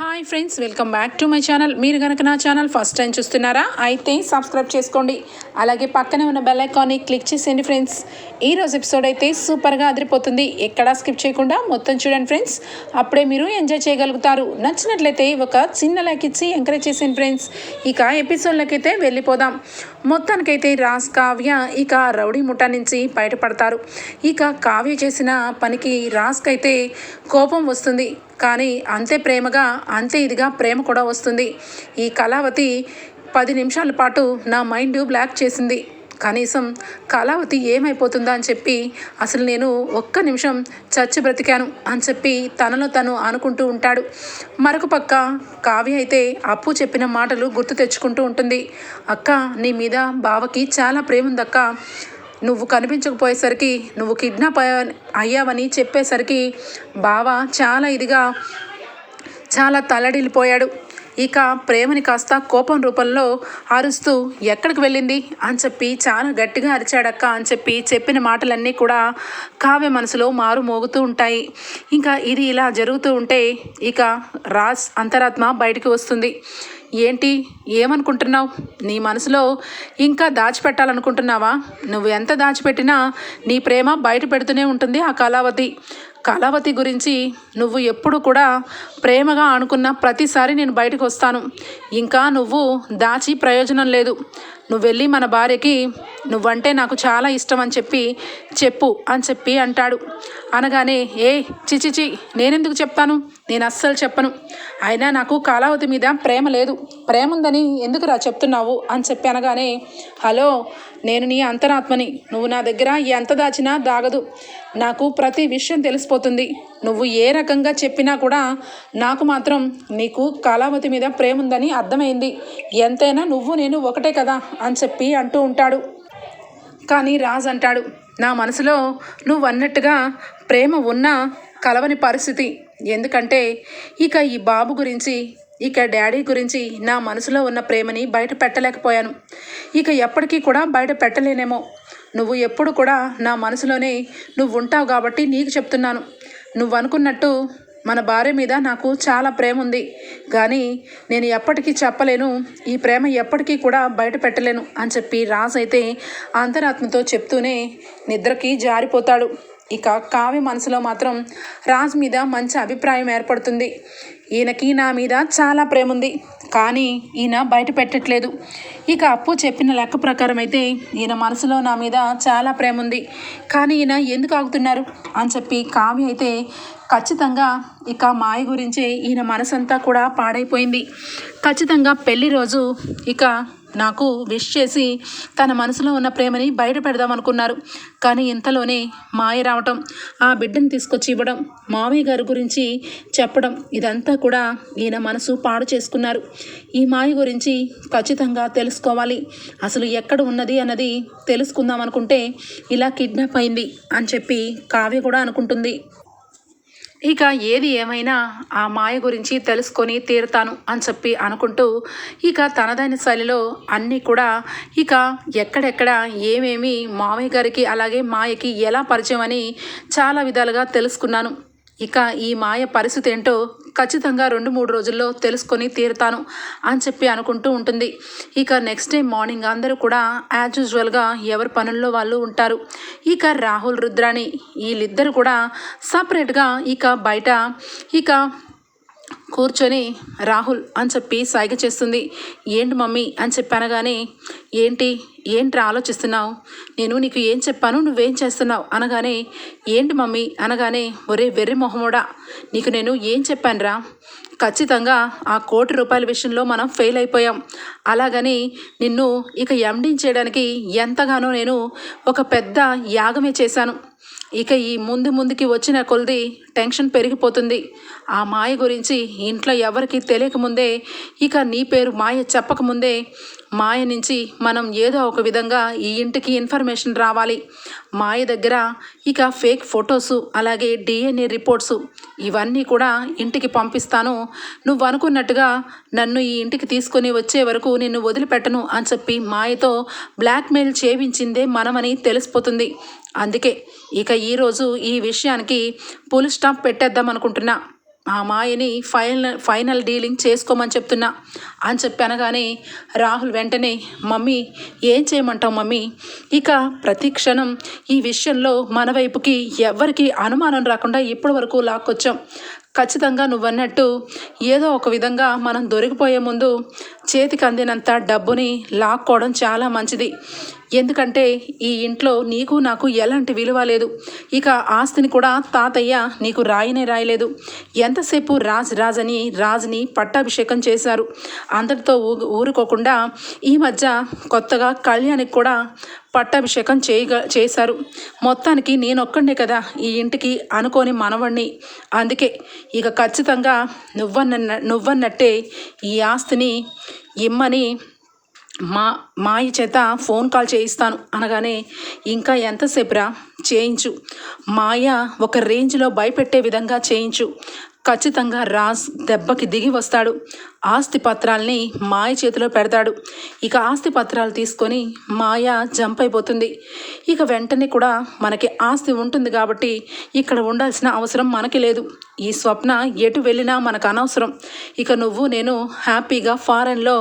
Hi friends welcome back to my channel మీరు కనుక నా ఛానల్ ఫస్ట్ టైం చూస్తున్నారా అయితే సబ్స్క్రైబ్ చేసుకోండి. అలాగే పక్కనే ఉన్న బెల్ ఐకాన్ని క్లిక్ చేసేయండి ఫ్రెండ్స్ ఈ రోజు ఎపిసోడ్ అయితే సూపర్గా అదిరిపోతుంది. ఎక్కడా స్కిప్ చేయకుండా మొత్తం చూడండి ఫ్రెండ్స్ అప్పుడే మీరు ఎంజాయ్ చేయగలుగుతారు. నచ్చినట్లయితే ఒక చిన్న లైక్ ఇచ్చి ఎంకరేజ్ చేసేయండి ఫ్రెండ్స్ ఇక ఎపిసోడ్లోకి అయితే వెళ్ళిపోదాం. మొత్తానికైతే రాజ్ కావ్య ఇక రౌడీ ముఠా నుంచి బయటపడతారు. ఇక కావ్య చేసిన పనికి రాజ్కైతే కోపం వస్తుంది. కానీ అంతే ప్రేమగా అంతే ఇదిగా ప్రేమ కూడా వస్తుంది. ఈ కళావతి పది నిమిషాల పాటు నా మైండ్ బ్లాక్ చేసింది. కనీసం కళావతి ఏమైపోతుందా అని చెప్పి అసలు నేను ఒక్క నిమిషం చచ్చి బ్రతికాను అని చెప్పి తనలో తను అనుకుంటూ ఉంటాడు. మరొక పక్క కావ్య అయితే అప్పు చెప్పిన మాటలు గుర్తు తెచ్చుకుంటూ ఉంటుంది. అక్క నీ మీద బావకి చాలా ప్రేమ ఉందక్క నువ్వు కనిపించకపోయేసరికి నువ్వు కిడ్నాప్ అయ్యా- అయ్యావని చెప్పేసరికి బావ చాలా ఇదిగా చాలా తల్లడిల్లిపోయాడు ఇక ప్రేమని కాస్త కోపం రూపంలో అరుస్తూ ఎక్కడికి వెళ్ళింది? అని చెప్పి చాలా గట్టిగా అరిచాడక్క అని చెప్పి చెప్పిన మాటలన్నీ కూడా కావ్య మనసులో మారు మోగుతూ ఉంటాయి. ఇంకా ఇది ఇలా జరుగుతూ ఉంటే ఇక రాజ్ అంతరాత్మ బయటికి వస్తుంది. ఏంటి? ఏమనుకుంటున్నావు? నీ మనసులో ఇంకా దాచిపెట్టాలనుకుంటున్నావా? నువ్వు ఎంత దాచిపెట్టినా నీ ప్రేమ బయట పెడుతూనే ఉంటుంది ఆ కళావతి కళావతి గురించి నువ్వు ఎప్పుడు కూడా ప్రేమగా అనుకున్న ప్రతిసారి నేను బయటకు వస్తాను. ఇంకా నువ్వు దాచి ప్రయోజనం లేదు. నువ్వు వెళ్ళి మన భార్యకి నువ్వంటే నాకు చాలా ఇష్టం అని చెప్పి చెప్పు అని చెప్పి అంటాడు. అనగానే ఏ చిచిచి నేనెందుకు చెప్తాను? నేను అస్సలు చెప్పను. అయినా నాకు కాలావతి మీద ప్రేమ లేదు. ప్రేమ ఉందని ఎందుకురా చెప్తున్నావు? అని చెప్పి అనగానే హలో నేను నీ అంతరాత్మని. నువ్వు నా దగ్గర ఎంత దాచినా దాగదు. నాకు ప్రతి విషయం తెలిసిపోతుంది. నువ్వు ఏ రకంగా చెప్పినా కూడా నాకు మాత్రం నీకు కళావతి మీద ప్రేమ ఉందని అర్థమైంది. ఎంతైనా నువ్వు నేను ఒకటే కదా అని చెప్పి అంటూ ఉంటాడు. కానీ రాజ్ అంటాడు నా మనసులో నువ్వు అన్నట్టుగా ప్రేమ ఉన్నా కలవని పరిస్థితి. ఎందుకంటే ఇక ఈ బాబు గురించి ఇక డాడీ గురించి నా మనసులో ఉన్న ప్రేమని బయట పెట్టలేకపోయాను. ఇక ఎప్పటికీ కూడా బయట పెట్టలేనేమో. నువ్వు ఎప్పుడు కూడా నా మనసులోనే నువ్వు ఉంటావు కాబట్టి నీకు చెప్తున్నాను. నువ్వు అనుకున్నట్టు మన భార్య మీద నాకు చాలా ప్రేమ ఉంది. కానీ నేను ఎప్పటికీ చెప్పలేను. ఈ ప్రేమ ఎప్పటికీ కూడా బయట పెట్టలేను అని చెప్పి రాజ్ అయితే అంతరాత్మతో చెప్తూనే నిద్రకి జారిపోతాడు. ఇక కావ్య మనసులో మాత్రం రాజ్ మీద మంచి అభిప్రాయం ఏర్పడుతుంది. ఈయనకి నా మీద చాలా ప్రేమ ఉంది కానీ ఈయన బయట పెట్టట్లేదు. ఇక అప్పు చెప్పిన లెక్క ప్రకారం అయితే ఈయన మనసులో నా మీద చాలా ప్రేమ ఉంది కానీ ఈయన ఎందుకు ఆగుతున్నారు? అని చెప్పి కావ్య అయితే ఖచ్చితంగా ఇక మాయ గురించి ఈయన మనసంతా కూడా పాడైపోయింది. ఖచ్చితంగా పెళ్ళి రోజు ఇక నాకు విష్ చేసి తన మనసులో ఉన్న ప్రేమని బయట పెడదాం అనుకున్నారు కానీ ఇంతలోనే మాయ రావటం ఆ బిడ్డను తీసుకొచ్చి ఇవ్వడం మామయ్య గారి గురించి చెప్పడం ఇదంతా కూడా ఈయన మనసు పాడు చేసుకున్నారు. ఈ మాయ గురించి ఖచ్చితంగా తెలుసుకోవాలి. అసలు ఎక్కడ ఉన్నది అన్నది తెలుసుకుందాం అనుకుంటే ఇలా కిడ్నాప్ అయింది అని చెప్పి కావ్య కూడా అనుకుంటుంది. ఇక ఏది ఏమైనా ఆ మాయ గురించి తెలుసుకొని తీరుతాను అని చెప్పి అనుకుంటూ ఇక తనదైన శైలిలో అన్నీ కూడా ఇక ఎక్కడెక్కడ ఏమేమి మామయ్య గారికి అలాగే మాయకి ఎలా పరిచయం అని చాలా విధాలుగా తెలుసుకున్నాను. ఇక ఈ మాయ పరిస్థితి ఏంటో ఖచ్చితంగా రెండు మూడు రోజుల్లో తెలుసుకొని తీరుతాను అని చెప్పి అనుకుంటూ ఉంటుంది. ఇక నెక్స్ట్ డే మార్నింగ్ అందరూ కూడా యాజ్ యూజువల్గా ఎవరి పనుల్లో వాళ్ళు ఉంటారు. ఇక రాహుల్ రుద్రాని వీళ్ళిద్దరు కూడా సపరేట్గా ఇక బయట ఇక కూర్చొని రాహుల్ అని చెప్పి సైగ చేస్తుంది. ఏంటి మమ్మీ? అని చెప్పి అనగానే ఏంటి? ఏంట్రా ఆలోచిస్తున్నావు? నేను నీకు ఏం చెప్పాను? నువ్వేం చేస్తున్నావు? అనగానే ఏంటి మమ్మీ? అనగానే ఒరే వెర్రి మొహమోడా నీకు నేను ఏం చెప్పానురా? ఖచ్చితంగా ఆ కోటి రూపాయల విషయంలో మనం ఫెయిల్ అయిపోయాం. అలాగని నిన్ను ఇక ఎండింగ్ చేయడానికి ఎంతగానో నేను ఒక పెద్ద యాగమే చేశాను. ఇక ఈ ముందు ముందుకి వచ్చిన కొలది టెన్షన్ పెరిగిపోతుంది. ఆ మాయ గురించి ఇంట్లో ఎవరికి తెలియకముందే ఇక నీ పేరు మాయ చెప్పకముందే మాయ నుంచి మనం ఏదో ఒక విధంగా ఈ ఇంటికి ఇన్ఫర్మేషన్ రావాలి. మాయ దగ్గర ఇక ఫేక్ ఫొటోసు అలాగే డిఎన్ఏ రిపోర్ట్సు ఇవన్నీ కూడా ఇంటికి పంపిస్తాను. నువ్వు అనుకున్నట్టుగా నన్ను ఈ ఇంటికి తీసుకొని వచ్చే వరకు నిన్ను వదిలిపెట్టను అని చెప్పి మాయతో బ్లాక్మెయిల్ చేయించిందే మనమని తెలిసిపోతుంది. అందుకే ఇక ఈరోజు ఈ విషయానికి పులి స్టాప్ పెట్టేద్దాం అనుకుంటున్నా. ఆ మాయని ఫైనల్ ఫైనల్ డీలింగ్ చేసుకోమని చెప్తున్నా. అని చెప్పి అనగానే రాహుల్ వెంటనే మమ్మీ ఏం చేయమంటావు మమ్మీ? ఇక ప్రతి క్షణం ఈ విషయంలో మన వైపుకి ఎవరికి అనుమానం రాకుండా ఇప్పటి వరకు లాక్కొచ్చాం. ఖచ్చితంగా నువ్వన్నట్టు ఏదో ఒక విధంగా మనం దొరికిపోయే ముందు చేతికి అందినంత డబ్బుని లాక్కోవడం చాలా మంచిది. ఎందుకంటే ఈ ఇంట్లో నీకు నాకు ఎలాంటి విలువ లేదు. ఇక ఆస్తిని కూడా తాతయ్య నీకు రాయనే రాయలేదు. ఎంతసేపు రాజ్ రాజని అని రాజుని పట్టాభిషేకం చేశారు? అందరితో ఊ ఊరుకోకుండా ఈ మధ్య కొత్తగా కళ్యాణికి కూడా పట్టాభిషేకం చేయగ చేశారు. మొత్తానికి నేనొక్కడినే కదా ఈ ఇంటికి అనుకోని మనవణ్ణి. అందుకే ఇక ఖచ్చితంగా నువ్వన్న నువ్వన్నట్టే ఈ ఆస్తిని ఇమ్మని మా మాయ చేత ఫోన్ కాల్ చేయిస్తాను అనగానే ఇంకా ఎంతసేపురా? చేయించు. మాయ ఒక రేంజ్లో భయపెట్టే విధంగా చేయించు. ఖచ్చితంగా రాజ్ దెబ్బకి దిగి వస్తాడు. ఆస్తి పత్రాల్ని మాయ చేతిలో పెడతాడు. ఇక ఆస్తి పత్రాలు తీసుకొని మాయ జంప్ అయిపోతుంది ఇక వెంటనే కూడా మనకి ఆస్తి ఉంటుంది కాబట్టి ఇక్కడ ఉండాల్సిన అవసరం మనకి లేదు. ఈ స్వప్న ఎటు వెళ్ళినా మనకు అనవసరం. ఇక నువ్వు నేను హ్యాపీగా ఫారెన్లో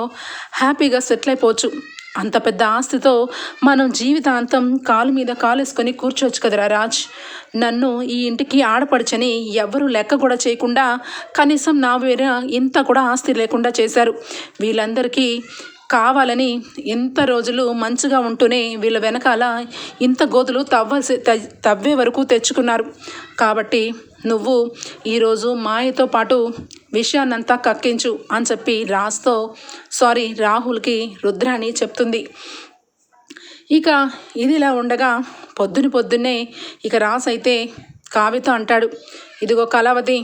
హ్యాపీగా సెటిల్ అయిపోవచ్చు. అంత పెద్ద ఆస్తితో మనం జీవితాంతం కాలు మీద కాలేసుకొని కూర్చోవచ్చు కదరా రాజ్. నన్ను ఈ ఇంటికి ఆడపడచని ఎవ్వరూ లెక్క కూడా చేయకుండా కనీసం నా వేరే ఇంత కూడా ఆస్తి లేకుండా చేశారు. వీళ్ళందరికీ కావాలని ఇంత రోజులు మంచిగా ఉంటూనే వీళ్ళ వెనకాల ఇంత గోతులు తవ్వాల్సి తవ్వే వరకు తెచ్చుకున్నారు. కాబట్టి నువ్వు ఈరోజు మాయతో పాటు విషయాన్నంతా కక్కించు అని చెప్పి రాజ్తో సారీ రాహుల్కి రుద్రాణి చెప్తుంది. ఇక ఇదిలా ఉండగా పొద్దున పొద్దున్నే ఇక రాస్ అయితే కావ్యతో అంటాడు ఇదిగో కళావతి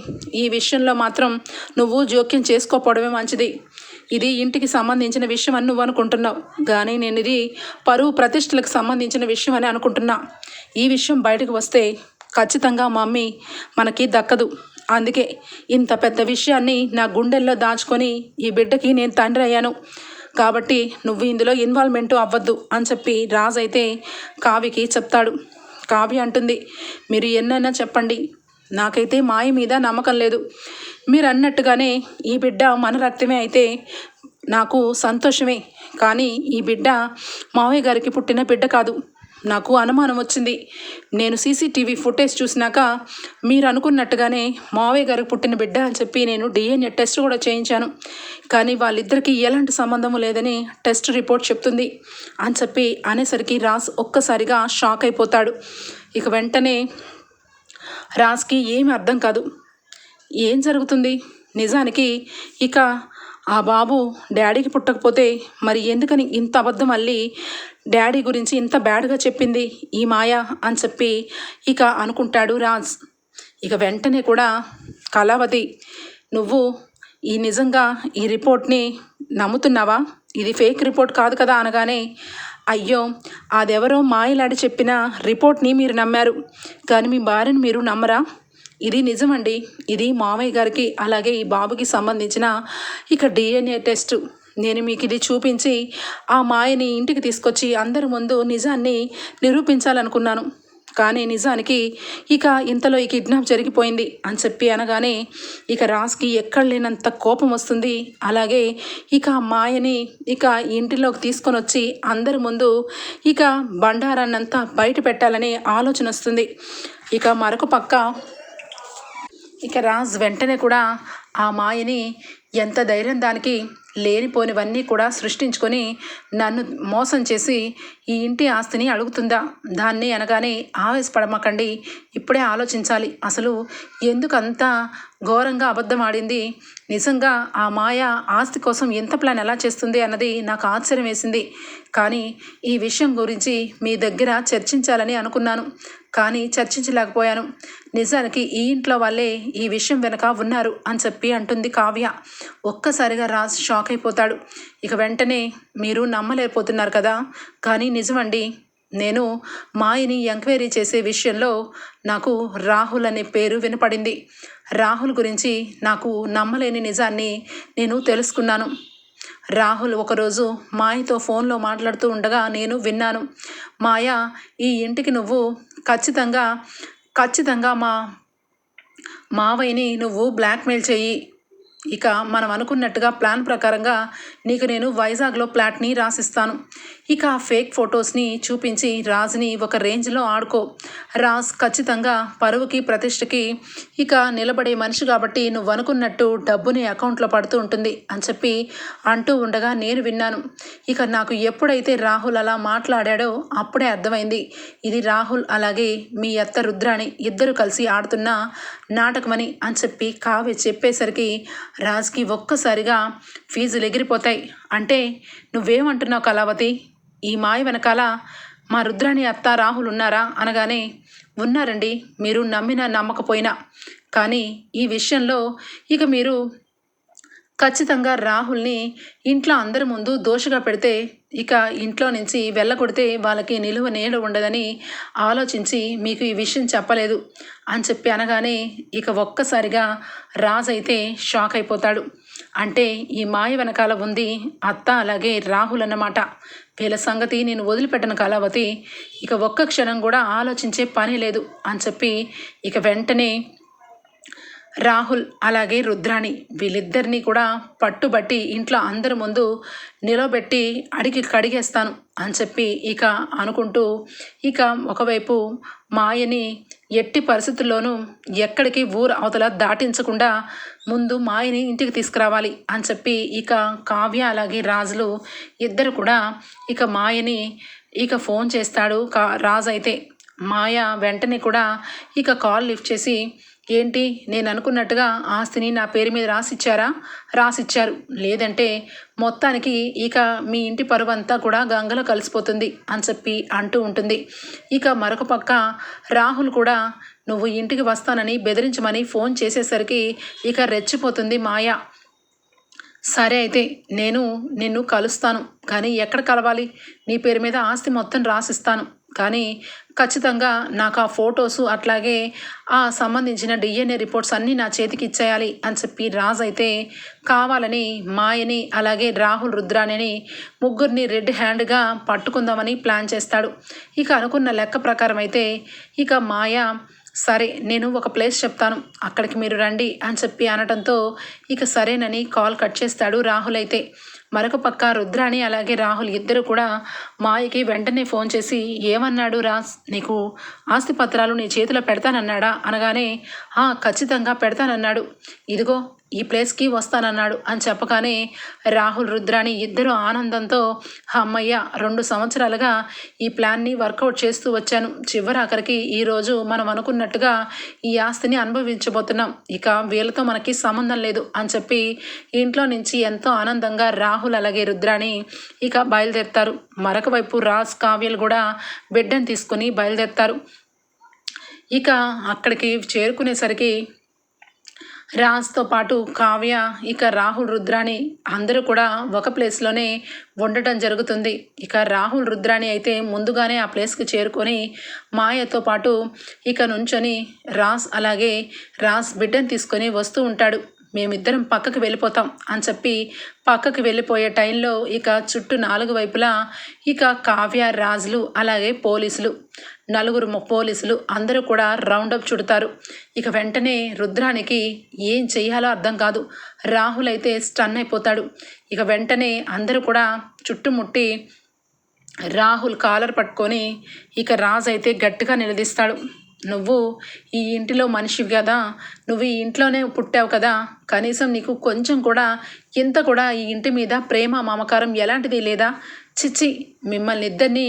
ఈ విషయంలో మాత్రం నువ్వు జోక్యం చేసుకోపోవడమే మంచిది. ఇది ఇంటికి సంబంధించిన విషయం అని నువ్వు అనుకుంటున్నావు. కానీ నేను ఇది పరువు ప్రతిష్టలకు సంబంధించిన విషయం అని అనుకుంటున్నా. ఈ విషయం బయటకు వస్తే ఖచ్చితంగా మమ్మీ మనకి దక్కదు. అందుకే ఇంత పెద్ద విషయాన్ని నా గుండెల్లో దాచుకొని ఈ బిడ్డకి నేను తండ్రి అయ్యాను. కాబట్టి నువ్వు ఇందులో ఇన్వాల్వ్మెంట్ అవ్వద్దు అని చెప్పి రాజు అయితే కావ్యకి చెప్తాడు. కావ్య అంటుంది మీరు ఎన్నైనా చెప్పండి. నాకైతే మాయ మీద నమ్మకం లేదు. మీరు అన్నట్టుగానే ఈ బిడ్డ మన రక్తమే అయితే నాకు సంతోషమే. కానీ ఈ బిడ్డ మావయ్య గారికి పుట్టిన బిడ్డ కాదు. నాకు అనుమానం వచ్చింది. నేను సీసీటీవీ ఫుటేజ్ చూసినాక మీరు అనుకున్నట్టుగానే మావయ్య గారికి పుట్టిన బిడ్డ అని చెప్పి నేను డిఎన్ఏ టెస్ట్ కూడా చేయించాను. కానీ వాళ్ళిద్దరికీ ఎలాంటి సంబంధము లేదని టెస్ట్ రిపోర్ట్ చెప్తుంది అని చెప్పి అనేసరికి రాస్ ఒక్కసారిగా షాక్ అయిపోతాడు. ఇక వెంటనే రాజ్కి ఏమి అర్థం కాదు. ఏం జరుగుతుంది? నిజానికి ఇక ఆ బాబు డాడీకి పుట్టకపోతే మరి ఎందుకని ఇంత అబద్ధం మళ్ళీ డాడీ గురించి ఇంత బ్యాడ్గా చెప్పింది ఈ మాయ అని చెప్పి ఇక అనుకుంటాడు రాజ్. ఇక వెంటనే కూడా కళావతి నువ్వు ఈ నిజంగా ఈ రిపోర్ట్ని నమ్ముతున్నావా? ఇది ఫేక్ రిపోర్ట్ కాదు కదా అనగానే అయ్యో అదెవరో మాయలాడి చెప్పిన రిపోర్ట్ని మీరు నమ్మారు. కానీ మీ భార్యను మీరు నమ్మరా? ఇది నిజమండి. ఇది మామయ్య గారికి అలాగే ఈ బాబుకి సంబంధించిన ఇక డిఎన్ఏ టెస్ట్. నేను మీకు ఇది చూపించి ఆ మాయని ఇంటికి తీసుకొచ్చి అందరి ముందు నిజాన్ని నిరూపించాలనుకున్నాను. కానీ నిజానికి ఇక ఇంతలో ఈ కిడ్నాప్ జరిగిపోయింది అని చెప్పి అనగానే ఇక రాస్కి ఎక్కడ లేనంత కోపం వస్తుంది. అలాగే ఇక మాయని ఇక ఇంటిలోకి తీసుకొని వచ్చి అందరి ముందు ఇక బండారాన్నంతా బయట పెట్టాలనే ఆలోచన వస్తుంది. ఇక మరొక పక్క ఇక రాజ్ వెంటనే కూడా ఆ మాయని ఎంత ధైర్యం దానికి లేనిపోనివన్నీ కూడా సృష్టించుకొని నన్ను మోసం చేసి ఈ ఇంటి ఆస్తిని అడుగుతుందా? దాన్ని అనగానే ఆవేశపడమకండి. ఇప్పుడే ఆలోచించాలి. అసలు ఎందుకంత ఘోరంగా అబద్ధం ఆడింది? నిజంగా ఆ మాయ ఆస్తి కోసం ఎంత ప్లాన్ ఎలా చేస్తుంది అన్నది నాకు ఆశ్చర్యం వేసింది. కానీ ఈ విషయం గురించి మీ దగ్గర చర్చించాలని అనుకున్నాను. కానీ చర్చించలేకపోయాను. నిజానికి ఈ ఇంట్లో వాళ్ళే ఈ విషయం వెనక ఉన్నారు అని చెప్పి చెప్పి అంటుంది కావ్య. ఒక్కసారిగా రాజ్ షాక్ అయిపోతాడు. ఇక వెంటనే మీరు నమ్మలేకపోతున్నారు కదా. కానీ నిజమండి నేను మాయని ఎంక్వైరీ చేసే విషయంలో నాకు రాహుల్ అనే పేరు వినపడింది. రాహుల్ గురించి నాకు నమ్మలేని నిజాన్ని నేను తెలుసుకున్నాను. రాహుల్ ఒకరోజు మాయతో ఫోన్లో మాట్లాడుతూ ఉండగా నేను విన్నాను. మాయ ఈ ఇంటికి నువ్వు ఖచ్చితంగా ఖచ్చితంగా మా మావయ్యని నువ్వు బ్లాక్మెయిల్ చెయ్యి. ఇక మనం అనుకున్నట్టుగా ప్లాన్ ప్రకారంగా నీకు నేను వైజాగ్లో ప్లాట్ని రాసిస్తాను. ఇక ఆ ఫేక్ ఫొటోస్ని చూపించి రాజుని ఒక రేంజ్లో ఆడుకో. రాజ్ ఖచ్చితంగా పరువుకి ప్రతిష్టకి ఇక నిలబడే మనిషి కాబట్టి నువ్వు అనుకున్నట్టు డబ్బుని అకౌంట్లో పడుతూ ఉంటుంది అని చెప్పి అంటూ ఉండగా నేను విన్నాను. ఇక నాకు ఎప్పుడైతే రాహుల్ అలా మాట్లాడాడో అప్పుడే అర్థమైంది. ఇది రాహుల్ అలాగే మీ అత్త రుద్రాణి ఇద్దరు కలిసి ఆడుతున్న నాటకమని అని చెప్పి కావ్య చెప్పేసరికి రాజ్కి ఒక్కసారిగా ఫీజులు ఎగిరిపోతాయి. అంటే నువ్వేమంటున్నావు కళావతి? ఈ మాయ వెనకాల మా రుద్రాణి అత్త రాహుల్ ఉన్నారా? అనగానే ఉన్నారండి. మీరు నమ్మినా నమ్మకపోయినా. కానీ ఈ విషయంలో ఇక మీరు ఖచ్చితంగా రాహుల్ని ఇంట్లో అందరి ముందు దోషగా పెడితే ఇక ఇంట్లో నుంచి వెళ్ళగొడితే వాళ్ళకి నిలువ నీడ ఉండదని ఆలోచించి మీకు ఈ విషయం చెప్పలేదు అని చెప్పి అనగానే ఇక ఒక్కసారిగా రాజ్ అయితే షాక్ అయిపోతాడు. అంటే ఈ మాయ వెనకాల ఉంది అత్త అలాగే రాహుల్ అన్నమాట. వీళ్ళ సంగతి నేను వదిలిపెట్టను కళావతి ఇక ఒక్క క్షణం కూడా ఆలోచించే పని లేదు అని చెప్పి ఇక వెంటనే రాహుల్ అలాగే రుద్రాణి వీళ్ళిద్దరినీ కూడా పట్టుబట్టి ఇంట్లో అందరి ముందు నిలబెట్టి అడిగి కడిగేస్తాను అని చెప్పి ఇక అనుకుంటూ ఇక ఒకవైపు మాయని ఎట్టి పరిస్థితుల్లోనూ ఎక్కడికి ఊరు అవతల దాటించకుండా ముందు మాయని ఇంటికి తీసుకురావాలి అని చెప్పి ఇక కావ్య అలాగే రాజులు ఇద్దరు కూడా ఇక మాయని ఇక ఫోన్ చేస్తాడు కా రాజు అయితే. మాయ వెంటనే కూడా ఇక కాల్ లిఫ్ట్ చేసి ఏంటి? నేను అనుకున్నట్టుగా ఆస్తిని నా పేరు మీద రాసిచ్చారా? రాసిచ్చారు. లేదంటే మొత్తానికి ఇక మీ ఇంటి పరువంతా కూడా గంగలో కలిసిపోతుంది అని చెప్పి అంటూ ఉంటుంది. ఇక మరొక పక్క రాహుల్ కూడా నువ్వు ఇంటికి వస్తానని బెదిరించమని ఫోన్ చేసేసరికి ఇక రెచ్చిపోతుంది మాయ. సరే అయితే నేను నిన్ను కలుస్తాను. కానీ ఎక్కడ కలవాలి? నీ పేరు మీద ఆస్తి మొత్తం రాసిస్తాను. కానీ ఖచ్చితంగా నాకు ఆ ఫొటోస్ అట్లాగే ఆ సంబంధించిన డిఎన్ఏ రిపోర్ట్స్ అన్నీ నా చేతికి ఇచ్చేయాలి అని చెప్పి రాజ్ అయితే కావాలని మాయని అలాగే రాహుల్ రుద్రాణిని ముగ్గురిని రెడ్ హ్యాండ్గా పట్టుకుందామని ప్లాన్ చేస్తాడు. ఇక అనుకున్న లెక్క ప్రకారం అయితే ఇక మాయ సరే నేను ఒక ప్లేస్ చెప్తాను అక్కడికి మీరు రండి అని చెప్పి అనడంతో ఇక సరేనని కాల్ కట్ చేస్తాడు రాహుల్ అయితే. మరొక పక్క రుద్రాణి అలాగే రాహుల్ ఇద్దరు కూడా మాయకి వెంటనే ఫోన్ చేసి ఏమన్నాడు రాస్? నీకు ఆస్తి పత్రాలు నీ చేతిలో పెడతానన్నాడా? అనగానే ఖచ్చితంగా పెడతానన్నాడు. ఇదిగో ఈ ప్లేస్కి వస్తానన్నాడు అని చెప్పగానే రాహుల్ రుద్రాని ఇద్దరు ఆనందంతో అమ్మయ్య రెండు సంవత్సరాలుగా ఈ ప్లాన్ని వర్కౌట్ చేస్తూ వచ్చాను. చివరాఖరికి ఈరోజు మనం అనుకున్నట్టుగా ఈ ఆస్తిని అనుభవించబోతున్నాం. ఇక వీళ్ళతో మనకి సంబంధం లేదు అని చెప్పి ఇంట్లో నుంచి ఎంతో ఆనందంగా రాహుల్ అలాగే రుద్రాణి ఇక బయలుదేరుతారు. మరొక వైపు రాజ్ కావ్యలు కూడా బిడ్డను తీసుకుని బయలుదేరుతారు. ఇక అక్కడికి చేరుకునేసరికి రాజ్తో పాటు కావ్య ఇక రాహుల్ రుద్రాణి అందరూ కూడా ఒక ప్లేస్లోనే ఉండటం జరుగుతుంది. ఇక రాహుల్ రుద్రాణి అయితే ముందుగానే ఆ ప్లేస్కి చేరుకొని మాయతో పాటు ఇక నుంచొని రాస్ అలాగే రాస్ బిడ్డను తీసుకొని వస్తూ ఉంటాడు. మేమిద్దరం పక్కకి వెళ్ళిపోతాం అని చెప్పి పక్కకి వెళ్ళిపోయే టైంలో ఇక చుట్టూ నాలుగు వైపులా ఇక కావ్య రాజులు అలాగే పోలీసులు నలుగురు పోలీసులు అందరూ కూడా రౌండప్ చుడతారు. ఇక వెంటనే రుద్రానికి ఏం చేయాలో అర్థం కాదు. రాహుల్ అయితే స్టన్ అయిపోతాడు. ఇక వెంటనే అందరూ కూడా చుట్టుముట్టి రాహుల్ కాలర్ పట్టుకొని ఇక రాజు అయితే గట్టిగా నిలదీస్తాడు. నువ్వు ఈ ఇంటిలో మనిషివి కదా నువ్వు ఈ ఇంట్లోనే పుట్టావు కదా కనీసం నీకు కొంచెం కూడా ఇంత కూడా ఈ ఇంటి మీద ప్రేమ మమకారం ఎలాంటిది లేదా? చిచ్చి మిమ్మల్ని ఇద్దరిని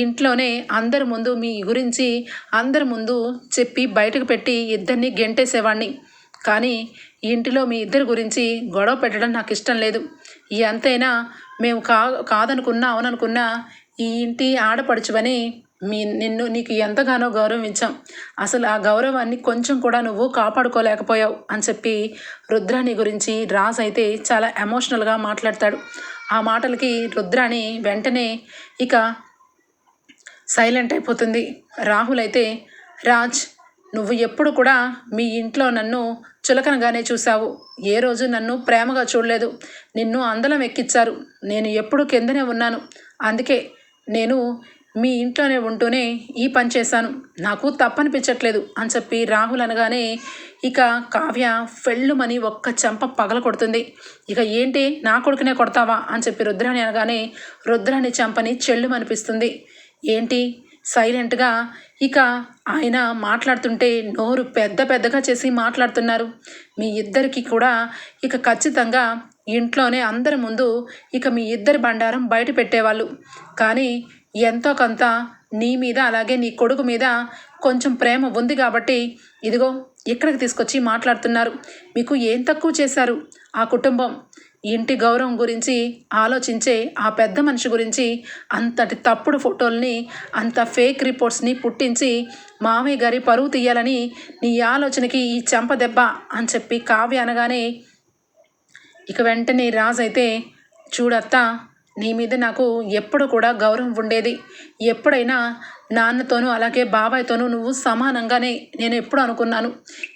ఇంట్లోనే అందరి ముందు మీ గురించి అందరి ముందు చెప్పి బయటకు పెట్టి ఇద్దరిని గెంటేసేవాడిని కానీ ఇంటిలో మీ ఇద్దరి గురించి గొడవ పెట్టడం నాకు ఇష్టం లేదు. ఎంతైనా మేము కా కాదనుకున్నా అవుననుకున్నా ఈ ఇంటి ఆడపడుచువని మీ నిన్ను నీకు ఎంతగానో గౌరవం ఇచ్చాం అసలు ఆ గౌరవాన్ని కొంచెం కూడా నువ్వు కాపాడుకోలేకపోయావు అని చెప్పి రుద్రాణి గురించి రాజ్ అయితే చాలా ఎమోషనల్గా మాట్లాడతాడు. ఆ మాటలకి రుద్రాణి వెంటనే ఇక సైలెంట్ అయిపోతుంది. రాహుల్ అయితే రాజ్ నువ్వు ఎప్పుడు కూడా మీ ఇంట్లో నన్ను చులకనగానే చూశావు. ఏ రోజు నన్ను ప్రేమగా చూడలేదు. నిన్ను అందలం ఎక్కిచ్చారు. నేను ఎప్పుడు కిందనే ఉన్నాను. అందుకే నేను మీ ఇంట్లోనే ఉంటూనే ఈ పని చేశాను. నాకు తప్పనిపించట్లేదు అని చెప్పి రాహుల్ అనగానే ఇక కావ్య ఫెళ్ళుమని ఒక్క చెంప పగల కొడుతుంది. ఇక ఏంటి నా కొడుకునే కొడతావా అని చెప్పి రుద్రాని అనగానే రుద్రాని చెంపని చెల్లుమనిపిస్తుంది ఏంటి? సైలెంట్గా ఇక ఆయన మాట్లాడుతుంటే నోరు పెద్ద పెద్దగా చేసి మాట్లాడుతున్నారు. మీ ఇద్దరికి కూడా ఇక ఖచ్చితంగా ఇంట్లోనే అందరి ముందు ఇక మీ ఇద్దరి బండారం బయట పెట్టేవాళ్ళు. కానీ ఎంతో కొంత నీ మీద అలాగే నీ కొడుకు మీద కొంచెం ప్రేమ ఉంది కాబట్టి ఇదిగో ఇక్కడికి తీసుకొచ్చి మాట్లాడుతున్నారు. మీకు ఏం తక్కువ చేశారు? ఆ కుటుంబం. ఇంటి గౌరవం గురించి ఆలోచించే ఆ పెద్ద మనిషి గురించి అంతటి తప్పుడు ఫోటోల్ని అంత ఫేక్ రిపోర్ట్స్ని పుట్టించి మామయ్య గారి పరువు తీయాలని నీ ఆలోచనకి ఈ చెంప దెబ్బ అని చెప్పి కావ్య అనగానే ఇక వెంటనే రాజు అయితే చూడత్తా నీ మీద నాకు ఎప్పుడు కూడా గౌరవం ఉండేది. ఎప్పుడైనా నాన్నతోనూ అలాగే బాబాయ్తోనూ నువ్వు సమానంగానే నేను ఎప్పుడు అనుకున్నాను.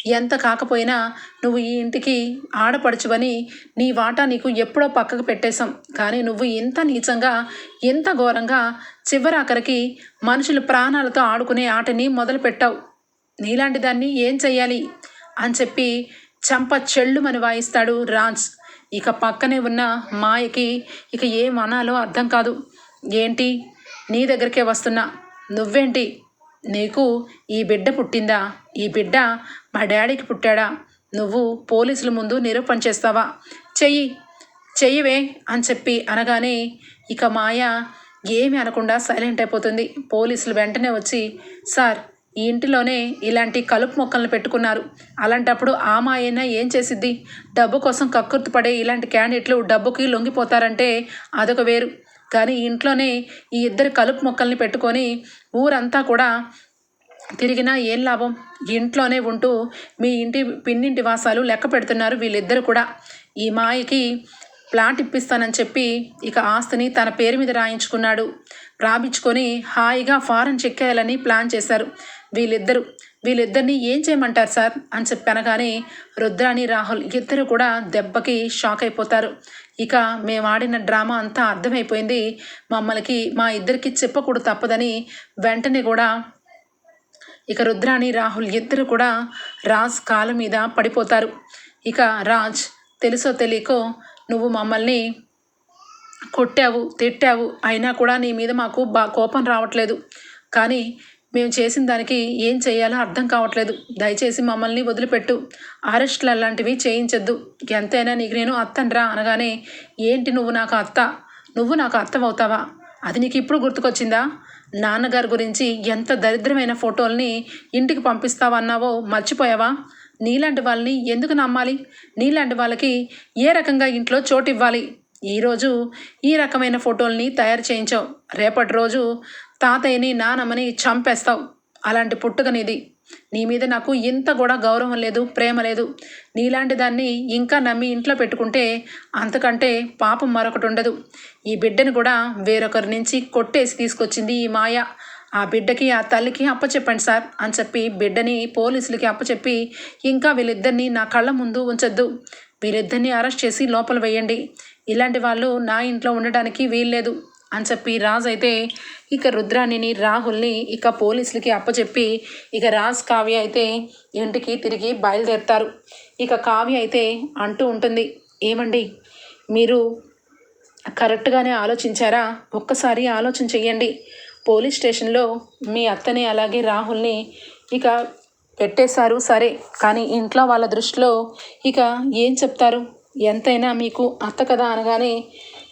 ఎంత కాకపోయినా నువ్వు ఈ ఇంటికి ఆడపడుచువని నీ వాటా నీకు ఎప్పుడో పక్కకు పెట్టేశాం. కానీ నువ్వు ఇంత నీచంగా ఎంత ఘోరంగా చివరాఖరికి మనుషులు ప్రాణాలతో ఆడుకునే ఆటని మొదలుపెట్టావు. నీలాంటి దాన్ని ఏం చెయ్యాలి? అని చెప్పి చంప చెళ్ళుమని వాయిస్తాడు రాజ్ ఇక పక్కనే ఉన్న మాయకి ఇక ఏం అనాలో అర్థం కాదు. ఏంటి? నీ దగ్గరికే వస్తున్నా. నువ్వేంటి? నీకు ఈ బిడ్డ పుట్టిందా? ఈ బిడ్డ మా డాడీకి పుట్టాడా? నువ్వు పోలీసుల ముందు నిరూపణ చేస్తావా? చెయ్యి. చెయ్యవే అని చెప్పి అనగానే ఇక మాయ ఏమి అనకుండా సైలెంట్ అయిపోతుంది. పోలీసులు వెంటనే వచ్చి సార్ ఈ ఇంటిలోనే ఇలాంటి కలుపు మొక్కలను పెట్టుకున్నారు. అలాంటప్పుడు ఆ మాయైనా ఏం చేసిద్ది? డబ్బు కోసం కక్కుర్తి పడే ఇలాంటి క్యాండిడేట్లు డబ్బుకి లొంగిపోతారంటే అదొక వేరు. కానీ ఇంట్లోనే ఈ ఇద్దరు కలుపు మొక్కల్ని పెట్టుకొని ఊరంతా కూడా తిరిగినా ఏం లాభం? ఇంట్లోనే ఉంటూ మీ ఇంటి పిన్నింటి వాసాలు లెక్క పెడుతున్నారు వీళ్ళిద్దరు కూడా. ఈ మాయకి ప్లాట్ ఇప్పిస్తానని చెప్పి ఇక ఆస్తిని తన పేరు మీద రాయించుకున్నాడు. రాయించుకొని హాయిగా ఫారెన్ చెక్కేయాలని ప్లాన్ చేశారు. వీళ్ళిద్దరు వీళ్ళిద్దరిని ఏం చేయమంటారు సార్? అని చెప్పి అనగానే రుద్రాని రాహుల్ ఇద్దరు కూడా దెబ్బకి షాక్ అయిపోతారు. ఇక మేము ఆడిన డ్రామా అంతా అర్థమైపోయింది. మమ్మల్కి మా ఇద్దరికి చెప్పకూడదు తప్పదని వెంటనే కూడా ఇక రుద్రాని రాహుల్ ఇద్దరు కూడా రాజ్ కాలు మీద పడిపోతారు. ఇక రాజ్ తెలుసో తెలియకో నువ్వు మమ్మల్ని కొట్టావు తిట్టావు అయినా కూడా నీ మీద మాకు బా కోపం రావట్లేదు. కానీ మేము చేసిన దానికి ఏం చేయాలో అర్థం కావట్లేదు. దయచేసి మమ్మల్ని వదిలిపెట్టు. అరెస్టులు అలాంటివి చేయించొద్దు. ఎంతైనా నీకు నేను అత్తనరా అనగానే ఏంటి నువ్వు నాకు అత్త? నువ్వు నాకు అత్తవవుతావా? అది నీకు ఇప్పుడు గుర్తుకొచ్చిందా? నాన్నగారి గురించి ఎంత దరిద్రమైన ఫోటోల్ని ఇంటికి పంపిస్తావన్నావో మర్చిపోయావా? నీలాంటి వాళ్ళని ఎందుకు నమ్మాలి? నీలాంటి వాళ్ళకి ఏ రకంగా ఇంట్లో చోటు ఇవ్వాలి ఈరోజు ఈ రకమైన ఫోటోల్ని తయారు చేయించావు. రేపటి రోజు తాతయ్యని నానమ్మని చంపేస్తావు. అలాంటి పుట్టుకనిది నీ మీద నాకు ఇంత కూడా గౌరవం లేదు ప్రేమ లేదు. నీలాంటి దాన్ని ఇంకా నమ్మి ఇంట్లో పెట్టుకుంటే అంతకంటే పాపం మరొకటి ఉండదు. ఈ బిడ్డను కూడా వేరొకరి నుంచి కొట్టేసి తీసుకొచ్చింది ఈ మాయ. ఆ బిడ్డకి ఆ తల్లికి అప్పచెప్పండి సార్ అని చెప్పి బిడ్డని పోలీసులకి అప్పచెప్పి ఇంకా వీళ్ళిద్దరిని నా కళ్ళ ముందు ఉంచొద్దు. వీళ్ళిద్దరిని అరెస్ట్ చేసి లోపల వేయండి. ఇలాంటి వాళ్ళు నా ఇంట్లో ఉండడానికి వీల్లేదు అని చెప్పి రాజ్ అయితే ఇక రుద్రాణిని రాహుల్ని ఇక పోలీసులకి అప్పచెప్పి ఇక రాజ్ కావ్య అయితే ఇంటికి తిరిగి బయలుదేరుతారు. ఇక కావ్య అయితే అంటూ ఉంటుంది ఏమండి మీరు కరెక్ట్గానే ఆలోచించారా? ఒక్కసారి ఆలోచన చెయ్యండి. పోలీస్ స్టేషన్లో మీ అత్తని అలాగే రాహుల్ని ఇక పెట్టేశారు సరే కానీ ఇంట్లో వాళ్ళ దృష్టిలో ఇక ఏం చెప్తారు? ఎంతైనా మీకు అత్త కదా అనగానే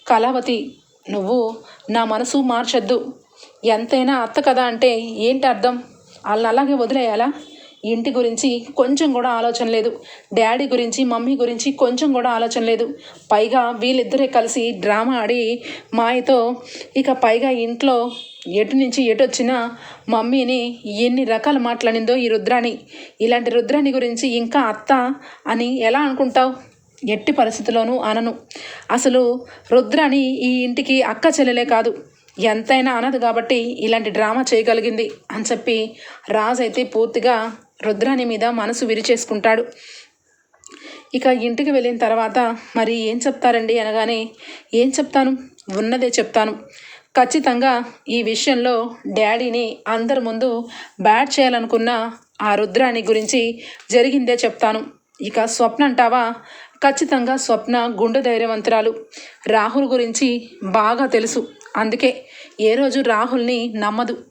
కళావతి నువ్వు నా మనసు మార్చొద్దు. ఎంతైనా అత్త కదా అంటే ఏంటి అర్థం? వాళ్ళని అలాగే వదిలేయాలా? ఇంటి గురించి కొంచెం కూడా ఆలోచన లేదు. డాడీ గురించి మమ్మీ గురించి కొంచెం కూడా ఆలోచన లేదు. పైగా వీళ్ళిద్దరే కలిసి డ్రామా ఆడి మాయతో ఇక పైగా ఇంట్లో ఎటు నుంచి ఎటు వచ్చినా మమ్మీని ఎన్ని రకాల మాట్లాడిందో ఈ రుద్రాణి. ఇలాంటి రుద్రాణి గురించి ఇంకా అత్త అని ఎలా అనుకుంటావు? ఎట్టి పరిస్థితిలోనూ అనను. అసలు రుద్రాణి ఈ ఇంటికి అక్క చెల్లెలే కాదు. ఎంతైనా అనదు కాబట్టి ఇలాంటి డ్రామా చేయగలిగింది అని చెప్పి రాజ్ అయితే పూర్తిగా రుద్రాణి మీద మనసు విరిచేసుకుంటాడు. ఇక ఇంటికి వెళ్ళిన తర్వాత మరి ఏం చెప్తారండి అనగానే ఏం చెప్తాను? ఉన్నదే చెప్తాను. ఖచ్చితంగా ఈ విషయంలో డాడీని అందరి ముందు బ్యాట్ చేయాలనుకున్న ఆ రుద్రాని గురించి జరిగిందే చెప్తాను. ఇక స్వప్న అంటావా ఖచ్చితంగా స్వప్న గుండె ధైర్యవంతురాలు. రాహుల్ గురించి బాగా తెలుసు. అందుకే ఏ రోజు రాహుల్ని నమ్మదు.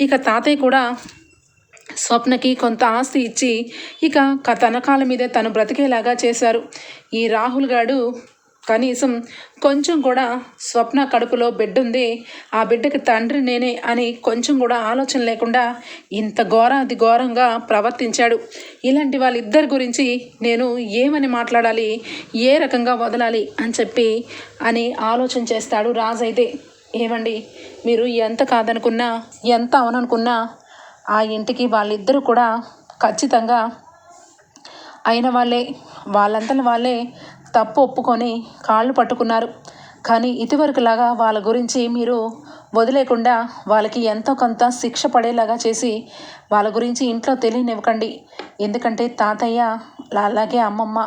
ఇక తాతయ్య కూడా స్వప్నకి కొంత ఆస్తి ఇచ్చి ఇక క- తన కాళ్ళ మీదే తను బ్రతికేలాగా చేశారు. ఈ రాహుల్ గాడు కనీసం కొంచెం కూడా స్వప్న కడుపులో బిడ్డ ఉంది ఆ బిడ్డకి తండ్రి నేనే అని కొంచెం కూడా ఆలోచన లేకుండా ఇంత ఘోరాది ఘోరంగా ప్రవర్తించాడు. ఇలాంటి వాళ్ళిద్దరి గురించి నేను ఏమని మాట్లాడాలి? ఏ రకంగా వదలాలి అని చెప్పి అని ఆలోచన చేస్తాడు రాజు అయితే. ఏమండి? మీరు ఎంత కాదనుకున్నా ఎంత అవననుకున్నా ఆ ఇంటికి వాళ్ళిద్దరూ కూడా ఖచ్చితంగా అయిన వాళ్ళే. వాళ్ళంతట వాళ్ళే తప్పు ఒప్పుకొని కాళ్ళు పట్టుకున్నారు. కానీ ఇదివరకులాగా వాళ్ళ గురించి మీరు వదిలేకుండా వాళ్ళకి ఎంతో కొంత శిక్ష పడేలాగా చేసి వాళ్ళ గురించి ఇంట్లో తెలియనివ్వకండి. ఎందుకంటే తాతయ్య అలాగే అమ్మమ్మ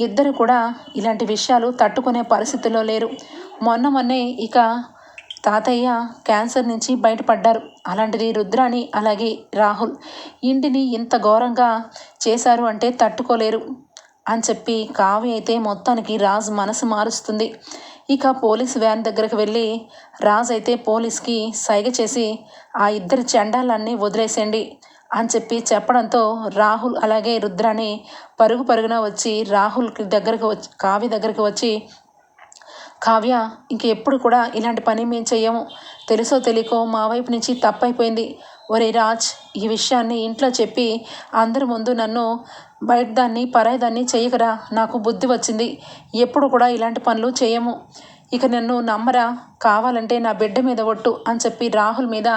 ఇద్దరు కూడా ఇలాంటి విషయాలు తట్టుకునే పరిస్థితిలో లేరు. మొన్న మొన్నే ఇక తాతయ్య క్యాన్సర్ నుంచి బయటపడ్డారు. అలాంటిది రుద్రాని అలాగే రాహుల్ ఇంటిని ఇంత ఘోరంగా చేశారు అంటే తట్టుకోలేరు. అని చెప్పి కావ్య అయితే మొత్తానికి రాజు మనసు మారుస్తుంది. ఇక పోలీస్ వ్యాన్ దగ్గరకు వెళ్ళి రాజ్ అయితే పోలీస్కి సైగ చేసి ఆ ఇద్దరి చెండాలన్నీ వదిలేసేయండి అని చెప్పి చెప్పడంతో రాహుల్ అలాగే రుద్రాని పరుగు పరుగున వచ్చి రాహుల్కి దగ్గరకు వచ్చి కావ్య దగ్గరికి వచ్చి కావ్య ఇంకెప్పుడు కూడా ఇలాంటి పని మేము చెయ్యము. తెలుసో తెలియకో మా వైపు నుంచి తప్పైపోయింది. ఒరే రాజ్ ఈ విషయాన్ని ఇంట్లో చెప్పి అందరి ముందు నన్ను బయట దాన్ని పరాయి దాన్ని చెయ్యకరా నాకు బుద్ధి వచ్చింది. ఎప్పుడు కూడా ఇలాంటి పనులు చేయము. ఇక నన్ను నమ్మరా? కావాలంటే నా బిడ్డ మీద ఒట్టు అని చెప్పి రాహుల్ మీద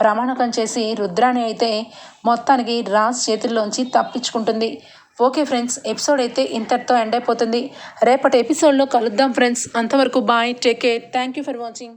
ప్రమాణకం చేసి రుద్రాణి అయితే మొత్తానికి రాజ్ చేతుల్లోంచి తప్పించుకుంటుంది. ఓకే ఫ్రెండ్స్ ఎపిసోడ్ అయితే ఇంతటితో ఎండ్ అయిపోతుంది. రేపటి ఎపిసోడ్లో కలుద్దాం ఫ్రెండ్స్. అంతవరకు bye take care. Thank you for watching.